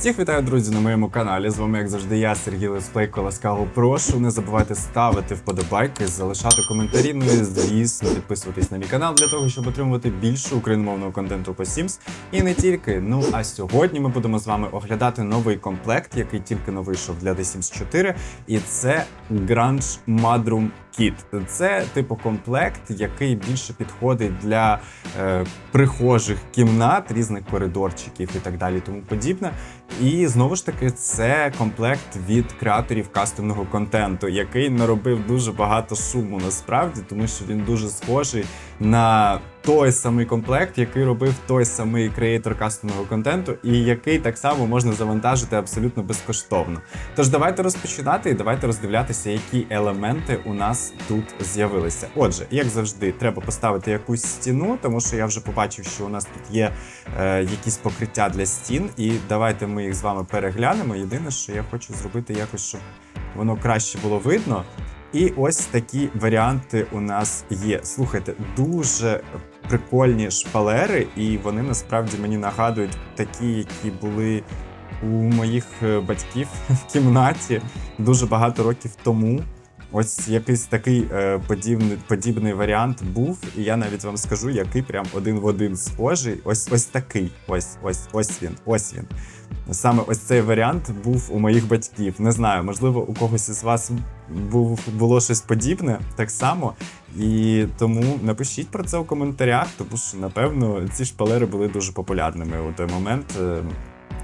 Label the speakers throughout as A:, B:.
A: Всіх вітаю, друзі, на моєму каналі. З вами, як завжди, я, Сергій Лесплейко. Ласкаво прошу. Не забувайте ставити вподобайки, залишати коментарі. Ну і звісно, підписуватись на мій канал для того, щоб отримувати більше україномовного контенту по Sims. І не тільки. Ну а сьогодні ми будемо з вами оглядати новий комплект, який тільки но вийшов для The Sims 4. І це Grunge Mudroom Kit. Це типу комплект, який більше підходить для е, прихожих кімнат, різних коридорчиків і так далі, тому подібне. І знову ж таки, це комплект від креаторів кастомного контенту, який наробив дуже багато шуму насправді, тому що він дуже схожий на той самий комплект, який робив той самий креатор кастомного контенту, і який так само можна завантажити абсолютно безкоштовно. Тож давайте розпочинати і давайте роздивлятися, які елементи у нас тут з'явилися. Отже, як завжди, треба поставити якусь стіну, тому що я вже побачив, що у нас тут є е, якісь покриття для стін, і давайте ми їх з вами переглянемо. Єдине, що я хочу зробити якось, щоб воно краще було видно. І ось такі варіанти у нас є. Слухайте, дуже прикольні шпалери, і вони насправді мені нагадують такі, які були у моїх е, батьків в кімнаті дуже багато років тому. Ось якийсь такий е, подібний, подібний варіант був, і я навіть вам скажу, який прям один в один схожий. Ось ось такий. Ось, ось, ось він, ось він. Саме ось цей варіант був у моїх батьків. Не знаю, можливо, у когось із вас був, було щось подібне так само. І тому напишіть про це у коментарях, тому що, напевно, ці шпалери були дуже популярними у той момент.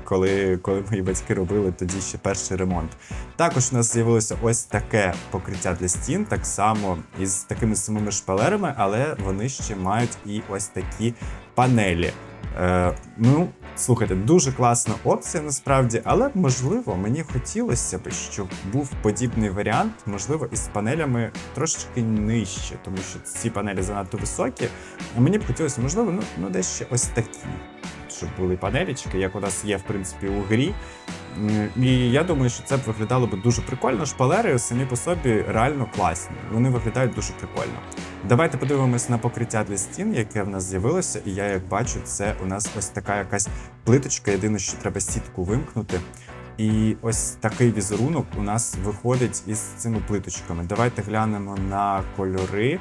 A: Коли, коли мої батьки робили тоді ще перший ремонт. Також у нас з'явилося ось таке покриття для стін, так само із такими самими шпалерами, але вони ще мають і ось такі панелі. Е, ну, слухайте, дуже класна опція насправді, але можливо мені хотілося б, щоб був подібний варіант, можливо, із панелями трошечки нижче, тому що ці панелі занадто високі. А мені б хотілося, можливо, ну, ну дещо ось такі, щоб були панелічки, як у нас є, в принципі, у грі. І я думаю, що це б виглядало б дуже прикольно. Шпалери самі по собі реально класні. Вони виглядають дуже прикольно. Давайте подивимось на покриття для стін, яке в нас з'явилося. І я як бачу, це у нас ось така якась плиточка. Єдине, що треба сітку вимкнути. І ось такий візерунок у нас виходить із цими плиточками. Давайте глянемо на кольори.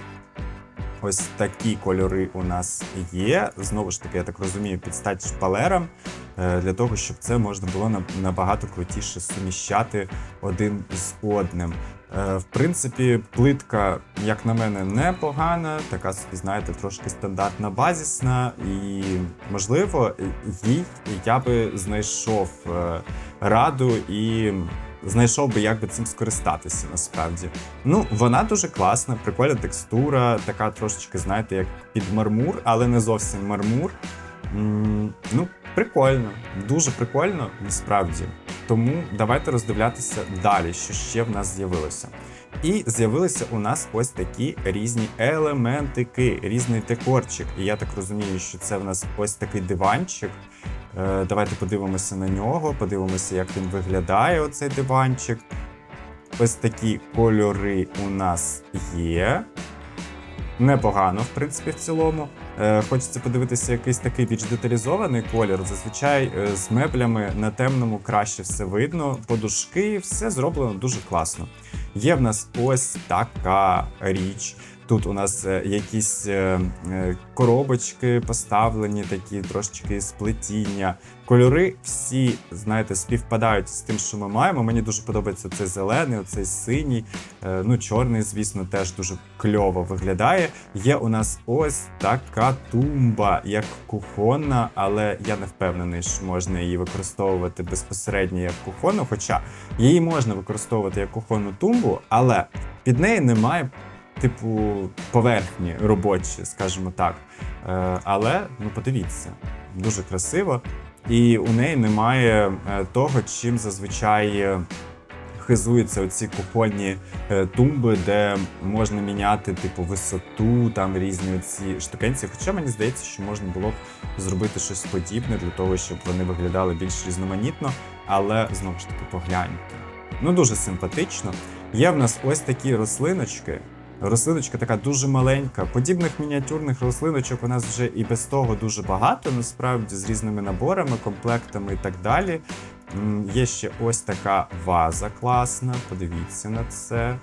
A: Ось такі кольори у нас є. Знову ж таки, я так розумію, під стать шпалерам е, для того, щоб це можна було набагато крутіше суміщати один з одним. Е, В принципі, плитка, як на мене, непогана, така собі, знаєте, трошки стандартна базісна, і можливо, їй я би знайшов е, раду і знайшов би, як би цим скористатися насправді. Ну, вона дуже класна, прикольна текстура, така трошечки, знаєте, як під мармур, але не зовсім мармур. Ну, прикольно, дуже прикольно, насправді. Тому давайте роздивлятися далі, що ще в нас з'явилося. І з'явилися у нас ось такі різні елементики, різний декорчик. І я так розумію, що це в нас ось такий диванчик. Е, Давайте подивимося на нього, подивимося, як він виглядає, оцей диванчик. Ось такі кольори у нас є. Непогано, в принципі, в цілому. Е, Хочеться подивитися якийсь такий більш деталізований колір. Зазвичай е, з меблями на темному краще все видно. Подушки, все зроблено дуже класно. Є в нас ось така річ. Тут у нас е, якісь е, е, коробочки поставлені, такі трошечки сплетіння. Кольори всі, знаєте, співпадають з тим, що ми маємо. Мені дуже подобається цей зелений, оцей синій. Е, Ну, чорний, звісно, теж дуже кльово виглядає. Є у нас ось така тумба, як кухонна, але я не впевнений, що можна її використовувати безпосередньо як кухонну. Хоча її можна використовувати як кухонну тумбу, але під нею немає. Типу, поверхні робочі, скажімо так. Е, але ну подивіться, дуже красиво. І у неї немає е, того, чим зазвичай е, хизуються оці кухонні е, тумби, де можна міняти типу висоту, там різні ці штукенці. Хоча мені здається, що можна було б зробити щось подібне для того, щоб вони виглядали більш різноманітно. Але знову ж таки погляньте. Ну дуже симпатично. Є в нас ось такі рослиночки. Рослиночка така дуже маленька. Подібних мініатюрних рослиночок у нас вже і без того дуже багато, насправді, з різними наборами, комплектами і так далі. Є ще ось така ваза класна. Подивіться на це.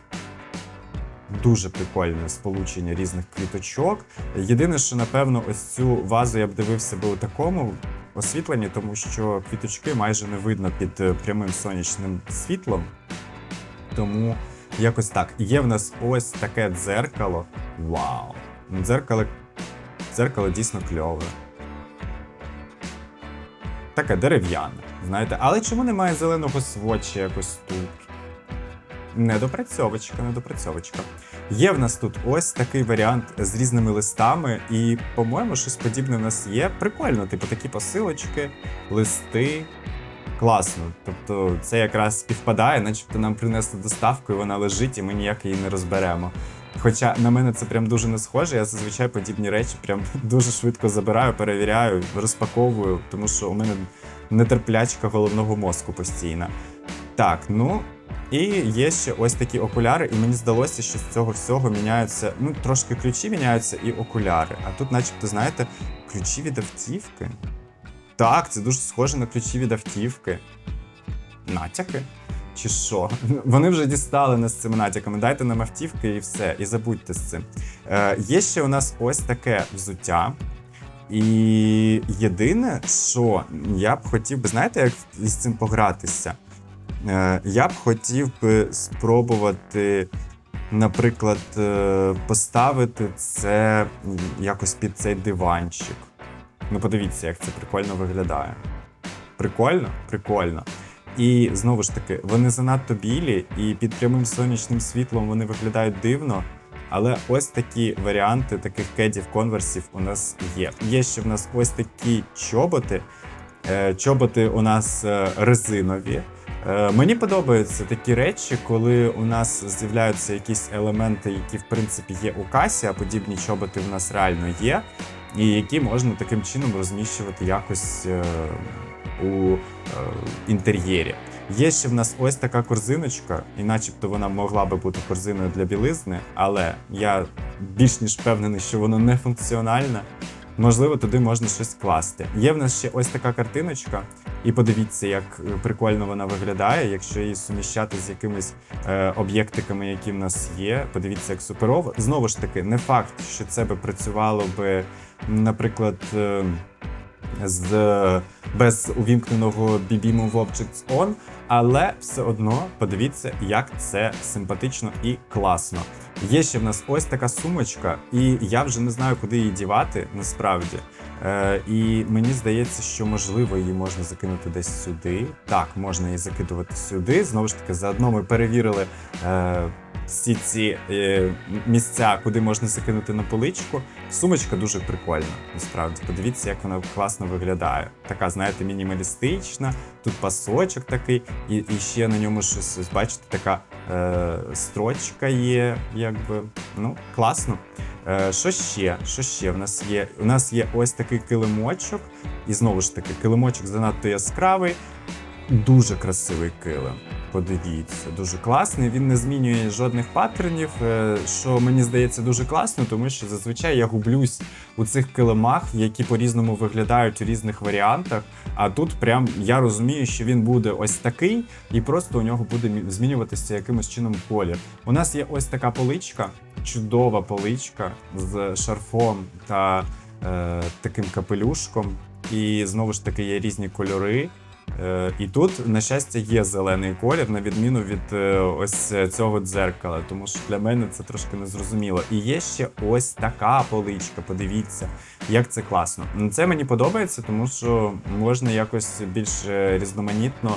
A: Дуже прикольне сполучення різних квіточок. Єдине, що напевно, ось цю вазу я б дивився би у такому освітленні, тому що квіточки майже не видно під е, прямим сонячним світлом. Тому якось так. Є в нас ось таке дзеркало. Вау! Дзеркало, дзеркало дійсно кльове. Таке дерев'яне, знаєте, але чому немає зеленого сводча якось тут? Недопрацьовочка, недопрацьовочка. Є в нас тут ось такий варіант з різними листами, і, по-моєму, щось подібне в нас є. Прикольно, типу такі посилочки, листи. Класно. Тобто це якраз співпадає, начебто нам принесли доставку, і вона лежить, і ми ніяк її не розберемо. Хоча на мене це прям дуже не схоже, я зазвичай подібні речі прям дуже швидко забираю, перевіряю, розпаковую, тому що у мене нетерплячка головного мозку постійна. Так, ну і є ще ось такі окуляри, і мені здалося, що з цього всього міняються. Ну, трошки ключі міняються і окуляри. А тут, начебто, знаєте, ключі від автівки. Так, це дуже схоже на ключі від автівки. Натяки? Чи що? Вони вже дістали нас з цими натяками. Дайте нам автівки і все, і забудьте з цим. Е, є ще у нас ось таке взуття. І єдине, що я б хотів би, знаєте, як із цим погратися? Е, Я б хотів би спробувати, наприклад, е, поставити це якось під цей диванчик. Ну, подивіться, як це прикольно виглядає. Прикольно? Прикольно. І знову ж таки, вони занадто білі, і під прямим сонячним світлом вони виглядають дивно. Але ось такі варіанти таких кедів конверсів у нас є. Є ще в нас ось такі чоботи. Е, Чоботи у нас е, резинові. Е, Мені подобаються такі речі, коли у нас з'являються якісь елементи, які в принципі є у касі, а подібні чоботи в нас реально є, і які можна таким чином розміщувати якось е, у е, інтер'єрі. Є ще в нас ось така корзиночка, і начебто вона могла би бути корзиною для білизни, але я більш ніж впевнений, що воно не функціональне. Можливо, туди можна щось класти. Є в нас ще ось така картиночка, і подивіться, як е, прикольно вона виглядає, якщо її суміщати з якимись е, об'єктиками, які в нас є. Подивіться, як суперово. Знову ж таки, не факт, що це би працювало би, наприклад. Е, з без увімкненого BB Move Objects On, але все одно подивіться, як це симпатично і класно. Є ще в нас ось така сумочка, і я вже не знаю, куди її дівати насправді. Е, і мені здається, що можливо її можна закинути десь сюди. Так, можна її закидувати сюди. Знову ж таки, заодно ми перевірили. Е, всі ці е, місця, куди можна закинути на поличку. Сумочка дуже прикольна, насправді. Подивіться, як вона класно виглядає. Така, знаєте, мінімалістична, тут пасочок такий, і, і ще на ньому щось, бачите, така е, строчка є, якби. Ну, класно. Е, що ще? Що ще в нас є? У нас є ось такий килимочок, і знову ж таки, килимочок занадто яскравий, дуже красивий килим. Подивіться, дуже класний. Він не змінює жодних паттернів, е, що мені здається дуже класно, тому що зазвичай я гублюсь у цих килимах, які по-різному виглядають у різних варіантах. А тут прям я розумію, що він буде ось такий, і просто у нього буде змінюватися якимось чином колір. У нас є ось така поличка, чудова поличка з шарфом та е, таким капелюшком. І знову ж таки є різні кольори. Е, І тут, на щастя, є зелений колір, на відміну від е, ось цього дзеркала, тому що для мене це трошки незрозуміло. І є ще ось така поличка. Подивіться, як це класно. Ну, Це мені подобається, тому що можна якось більш е, різноманітно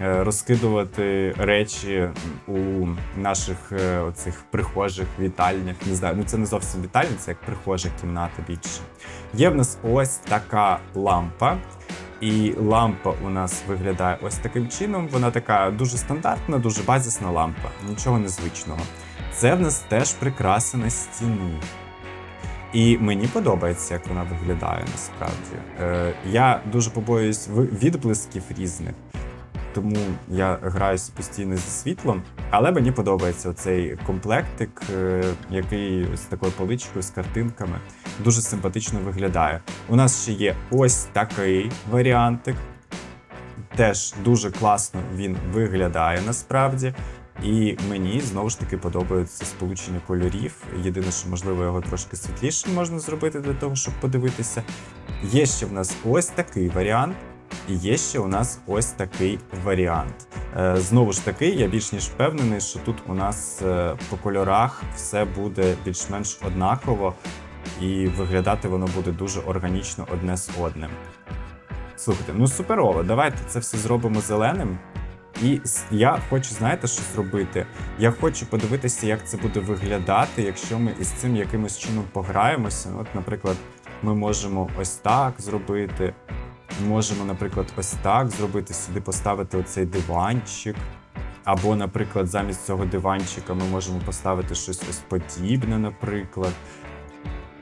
A: розкидувати речі у наших оцих прихожих вітальнях. Не знаю, ну це не зовсім вітальня, це як прихожа кімната більше. Є в нас ось така лампа. І лампа у нас виглядає ось таким чином. Вона така дуже стандартна, дуже базисна лампа, нічого незвичного. Це в нас теж прикраса на стіну. І мені подобається, як вона виглядає насправді. Е, я дуже побоююсь відблисків різних, тому я граюся постійно зі світлом. Але мені подобається цей комплектик, е, який з такою поличкою, з картинками. Дуже симпатично виглядає. У нас ще є ось такий варіантик. теж дуже класно він виглядає насправді. І мені знову ж таки подобається сполучення кольорів. Єдине, що можливо його трошки світлішим можна зробити для того, щоб подивитися. Є ще в нас ось такий варіант, і є ще у нас ось такий варіант. Е, Знову ж таки, я більш ніж впевнений, що тут у нас е, по кольорах все буде більш-менш однаково, і виглядати воно буде дуже органічно одне з одним. Слухайте, ну суперово, давайте це все зробимо зеленим. І я хочу, знаєте, що зробити? Я хочу подивитися, як це буде виглядати, якщо ми із цим якимось чином пограємося. От, наприклад, ми можемо ось так зробити. Можемо, наприклад, ось так зробити, сюди поставити оцей диванчик. Або, наприклад, замість цього диванчика ми можемо поставити щось ось подібне, наприклад.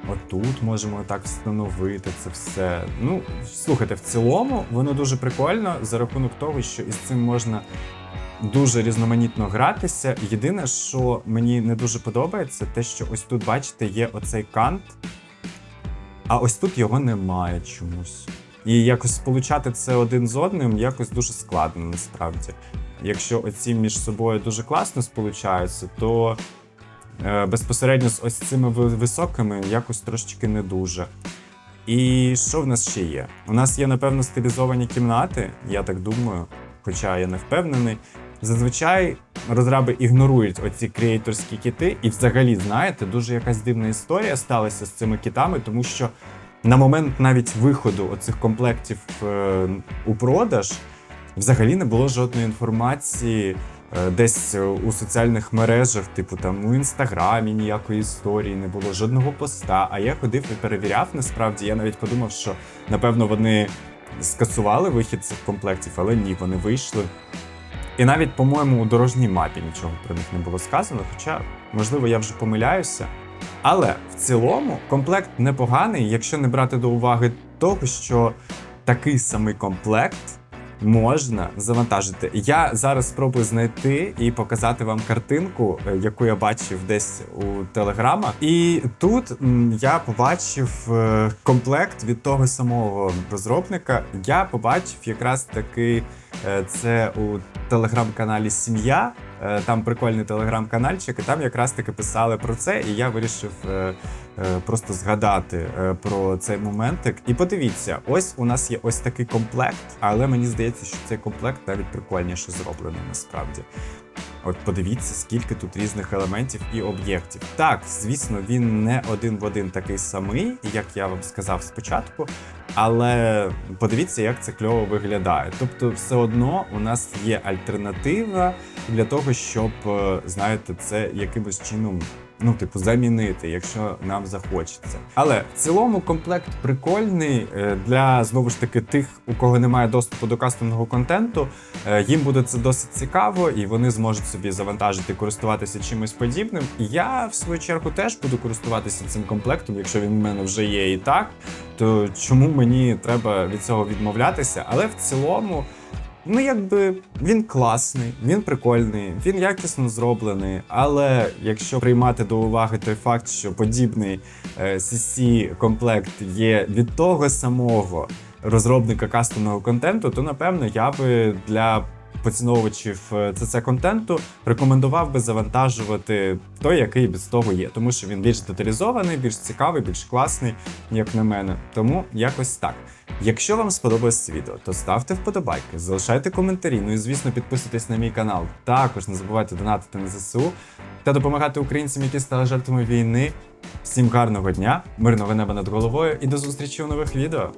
A: Отут можемо так встановити це все. Ну, слухайте, в цілому воно дуже прикольно за рахунок того, що із цим можна дуже різноманітно гратися. Єдине, що мені не дуже подобається, те, що ось тут, бачите, є оцей кант, а ось тут його немає чомусь. І якось сполучати це один з одним якось дуже складно насправді. Якщо оці між собою дуже класно сполучаються, то е, безпосередньо з ось цими високими якось трошечки не дуже. І що в нас ще є? У нас є, напевно, стилізовані кімнати, я так думаю, хоча я не впевнений. Зазвичай розраби ігнорують оці креаторські кіти, і взагалі, знаєте, дуже якась дивна історія сталася з цими кітами, тому що на момент навіть виходу оцих комплектів е, у продаж взагалі не було жодної інформації е, десь е, у соціальних мережах, типу там у інстаграмі ніякої історії не було, жодного поста. А я ходив і перевіряв. Насправді я навіть подумав, що напевно вони скасували вихід цих комплектів, але ні, вони вийшли. І навіть, по-моєму, у дорожній мапі нічого про них не було сказано, хоча, можливо, я вже помиляюся. Але в цілому комплект непоганий, якщо не брати до уваги того, що такий самий комплект можна завантажити. Я зараз спробую знайти і показати вам картинку, е, яку я бачив десь у телеграмах. І тут я побачив е, комплект від того самого розробника. Я побачив якраз таки е, це у телеграм-каналі Сім'я. Е, Там прикольний телеграм-канальчик, і там якраз таки писали про це, і я вирішив е, е, просто згадати про цей моментик. І подивіться, ось у нас є ось такий комплект, але мені здається, що цей комплект навіть прикольніше зроблений насправді. От подивіться, скільки тут різних елементів і об'єктів. Так, звісно, він не один в один такий самий, як я вам сказав спочатку, але подивіться, як це кльово виглядає. Тобто, все одно у нас є альтернатива для того, щоб, е, знаєте, це якимось чином. Ну, типу, замінити, якщо нам захочеться. Але в цілому комплект прикольний е, для знову ж таки тих, у кого немає доступу до кастомного контенту. Е, Їм буде це досить цікаво, і вони зможуть собі завантажити, користуватися чимось подібним. Я в свою чергу теж буду користуватися цим комплектом, якщо він в мене вже є і так. То чому мені треба від цього відмовлятися? Але в цілому. Ну, якби він класний, він прикольний, він якісно зроблений. Але якщо приймати до уваги той факт, що подібний е, CC комплект є від того самого розробника кастомного контенту, то напевно я би для поціновувачів е, CC контенту рекомендував би завантажувати той, який без того є, тому що він більш деталізований, більш цікавий, більш класний, як на мене. Тому якось так. Якщо вам сподобалось відео, то ставте вподобайки, залишайте коментарі. Ну і звісно, підписуйтесь на мій канал. Також не забувайте донатити на ЗСУ та допомагати українцям, які стали жертвами війни. Всім гарного дня, мирного неба над головою і до зустрічі у нових відео.